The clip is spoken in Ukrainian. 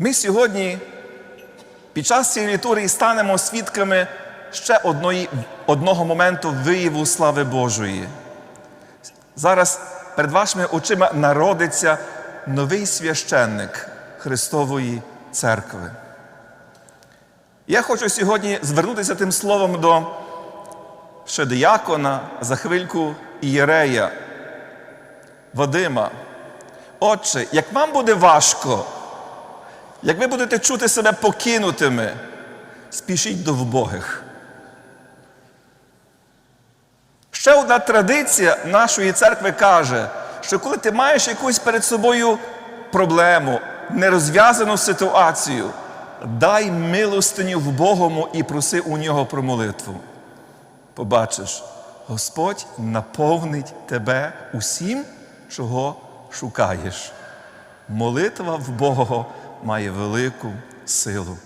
Ми сьогодні під час цієї літургії станемо свідками ще одної, одного моменту вияву слави Божої. Зараз перед вашими очима народиться новий священник Христової церкви. Я хочу сьогодні звернутися тим словом до ще диякона, за хвильку ієрея, Вадима. Отче, як вам буде важко, як ви будете чути себе покинутими, спішіть до вбогих. Ще одна традиція нашої церкви каже, що коли ти маєш якусь перед собою проблему, нерозв'язану ситуацію, дай милостиню в Богому і проси у нього про молитву. Побачиш, Господь наповнить тебе усім, чого шукаєш. Молитва в Бога має велику силу.